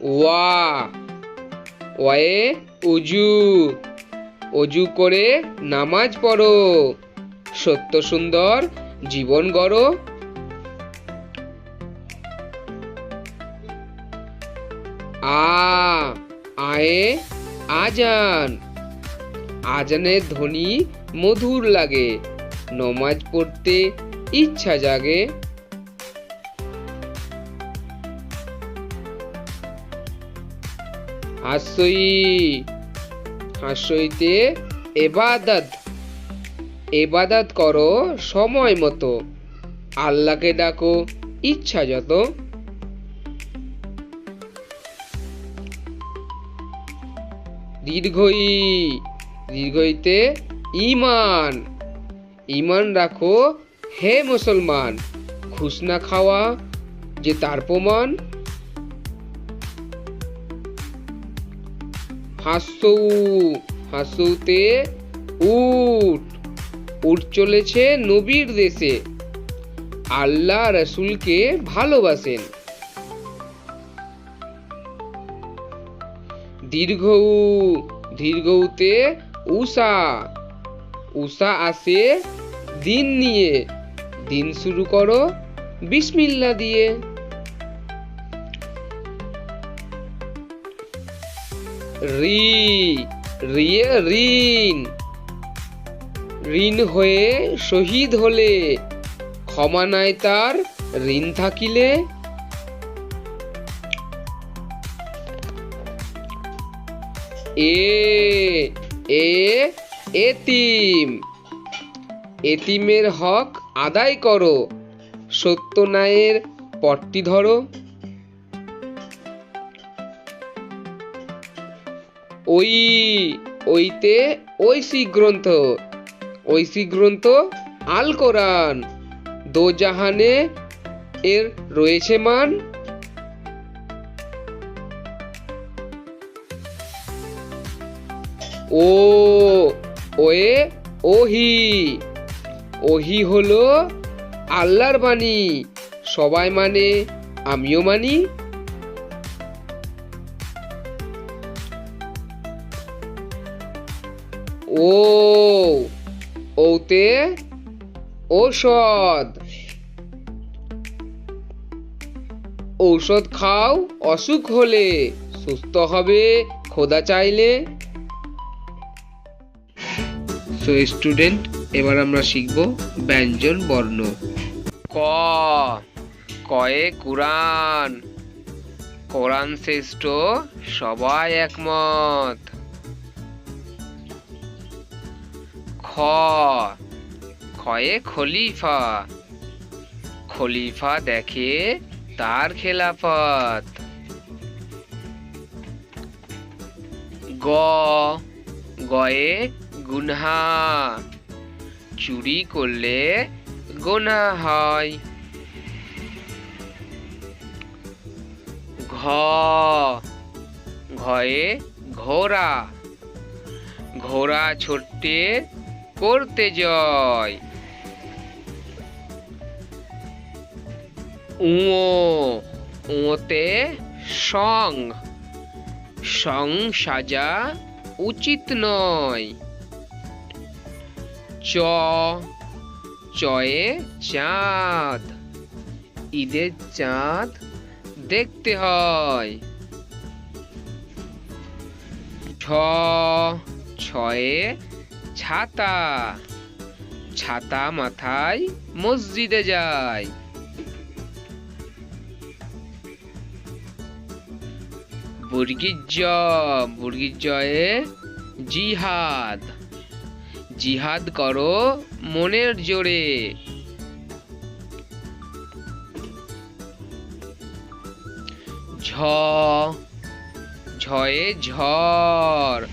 ওয়া ওয়ে উজু। অজু করে নামাজ পড়ো। সত্য সুন্দর জীবন গড়ো। আ, আয়ে, আজান। আজানের ধ্বনি মধুর লাগে। নমাজ পড়তে ইচ্ছা জাগে। হাসই, হাসইতে এবাদত। এবাদত করো সময় মতো। আল্লাহকে ডাকো, ইচ্ছা যত। দীর্ঘই, দীর্ঘইতে ইমান ইমান রাখো, হে মুসলমান। খুশনা খাওয়া যে তার প্রমাণ। হাসৌ, হাসৌতে উট। উট চলেছে নবীর দেশে। আল্লাহ রসুলকে ভালোবাসেন। দীর্ঘ উ দীর্ঘউতে উষা। উষা আসে দিন নিয়ে। দিন শুরু করো বিসমিল্লা দিয়ে। রি, রিয়ে ঋণ। ঋণ হয়ে শহীদ হলে, ক্ষমা নাই তার ঋণ থাকিলে। এ এ, এতিম। এতিমের হক আদায় করো। সত্য ন্যায়ের পট্টি ধরো। ওই, ওইতে ঐশী গ্রন্থ ঐশী গ্রন্থ আল কোরআন। দো জাহানে এর রয়েছে মান। ও, ওয়ে ওহি। ওহি হলো আল্লাহর বাণী। সবাই মানে আমিও মানি। ও, ওতে ঔষধ। ঔষধ খাও, অসুখ হলে। সুস্থ হবে, খোদা চাইলে। সো স্টুডেন্ট এবার আমরা শিখব ব্যঞ্জন বর্ণ। ক, কয়ে কুরআন। কোরআন শ্রেষ্ঠ, সবাই একমত। খয়ে খলিফা। খলিফা দেখে তার খেলাফত। গ। গয়ে গুনহা। চুরি করলে গোনা হয়। ঘ। ঘয়ে ঘোড়া। ঘোড়া ছোট্টে করতে জয়। উঁ উঁতে সং। সং সাজা উচিত নয়। চ, চয়ে চাঁদ। ঈদের চাঁদ দেখতে হয়। ছ ছয়ে ছাতা। ছাতা মাথায় মসজিদে যায় বর্গির জ জয়ে জিহাদ। জিহাদ করো মনের জোরে। ঝ, ঝয়ে ঝড়।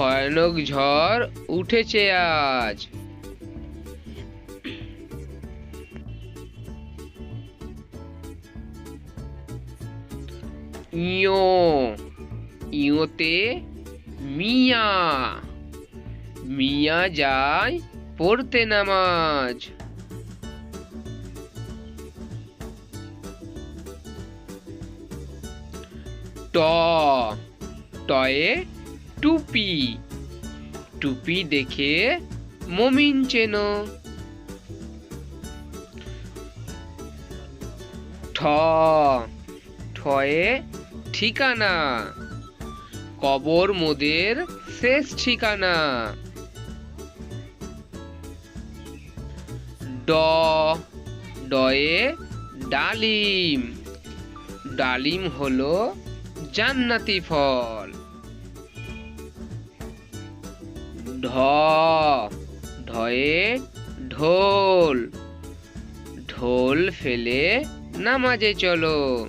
ভয়ানক ঝড় উঠেছে আজ। ইয়ো ইয়োতে মিয়া। মিয়া যায় পড়তে নামাজ। ট টয়ে টুপি। টুপি দেখে মমিন চেন। ঠ। ঠয়ে ঠিকানা। কবর মোদের শেষ ঠিকানা। ড। ডয়ে ডালিম। ডালিম হলো জান্নাতি ফল। ঢ, ঢয়ে ঢোল। ঢোল ফেলে নামাজে চলো।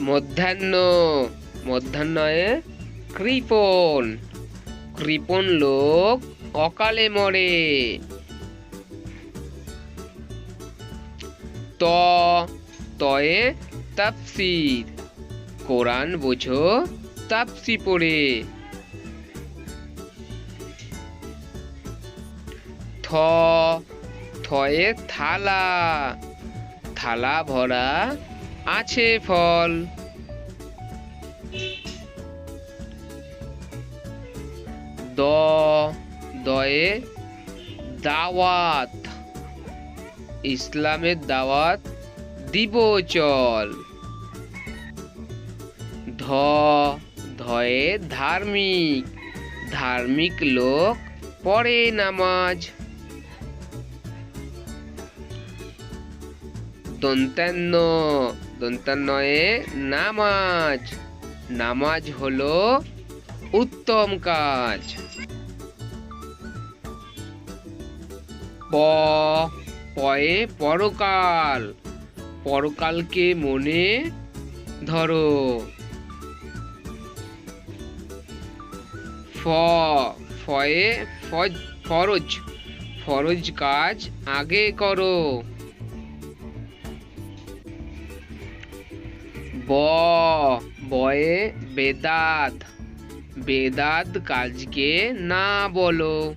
মধ্যাহ্ন, মধ্যাহ্নয়ে কৃপণ। কৃপণ লোক অকালে মরে। ত, তয়ে তাফসির। কোরআন বোঝো তাপসি পড়ে। থ, থয়ে থালা। থালা ভরা আছে ফল। দ, দয়ে দাওয়াত। ইসলামের দাওয়াত দিব চল। ধ ধয়ে ধার্মিক। ধার্মিক লোক পড়ে নামাজ। দন্তান্ন, দন্তান্নয়ে নামাজ। নামাজ হলো উত্তম কাজ। প, পয়ে পরকাল। পরকালকে মনে ধরো। ফয়ে ফরজ। ফরজ কাজ আগে করো। ব, বয়ে বেদাত। বেদাত কাজকে না বলো।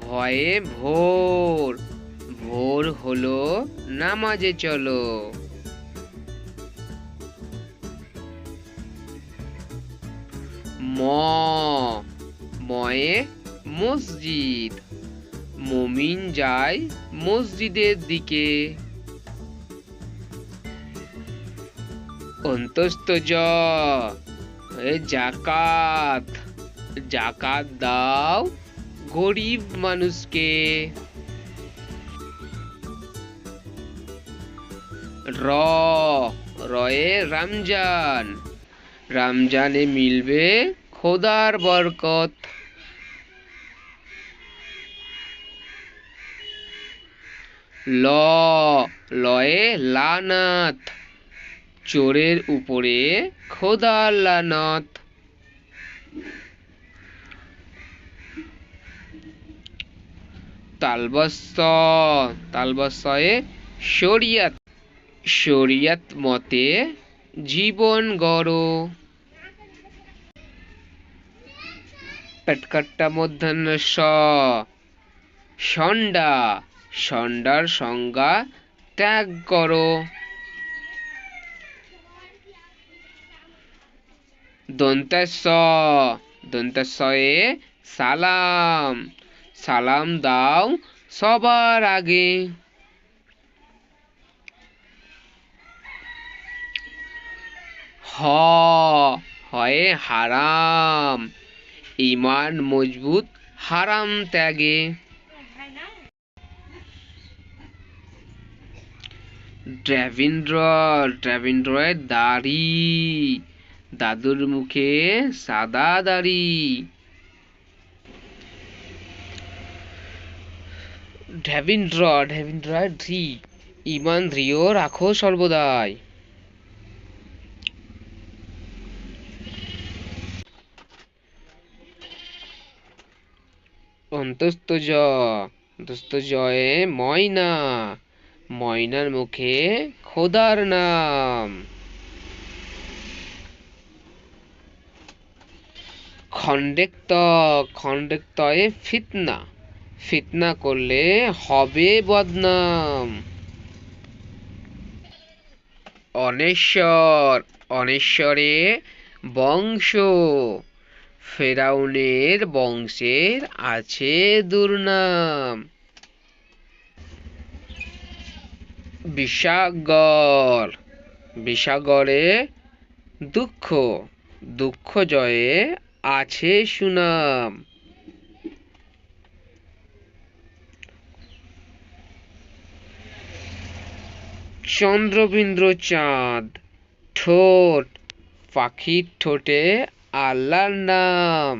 ভয়ে ভোর। হলো, নামাজে চলো। ম, ময়ে মসজিদ। মমিন যায় মসজিদের দিকে। অন্তস্থ জ জাকাত জাকাত দাও গরিব মানুষকে। র, রয়ে রামজান। রমজানে মিলবে খোদার বরকত। ল, লয়ে লানাত। চোরের উপরে খোদার লানত। তালবস্ত তালবস্তয়ে শরিয়াত। শরিয়াত মতে জীবন গড়ো। পেটকাট্টা মধ্যাহ্ন স। ষণ্ডা ষণ্ডার সংজ্ঞা ত্যাগ করো। দন্তাস্য দন্তাস্যয়ে সালাম। সালাম দাও সবার আগে। হয় হারাম। ইমান মজবুত হারাম ত্যাগে। ড্রাভিন্দ্র ড্রাভিন্দ্রয়ের দাড়ি। দাদুর মুখে সাদা দাড়ি। ঢ্যাভিন্দ্র ঢ্যাভিন্দ্র ধি। ইমান দৃঢ় রাখো সর্বদাই। অন্তস্থ জ ময়না, ময়নার মুখে খোদার নাম। খণ্ডেক্ত, খণ্ডেক্তয়ে ফিতনা ফিতনা করলে হবে বদনাম। অনেশ্বর, অনেশ্বরে বংশ। ফেরাউনের বংশের আছে দুর্নাম। বিষাগর বিষাগরে দুঃখ। দুঃখ জয়ে আছে সুনাম। চন্দ্রবিন্দ্র চাঁদ ঠোঁট, পাখির ঠোঁটে আল্লাহর নাম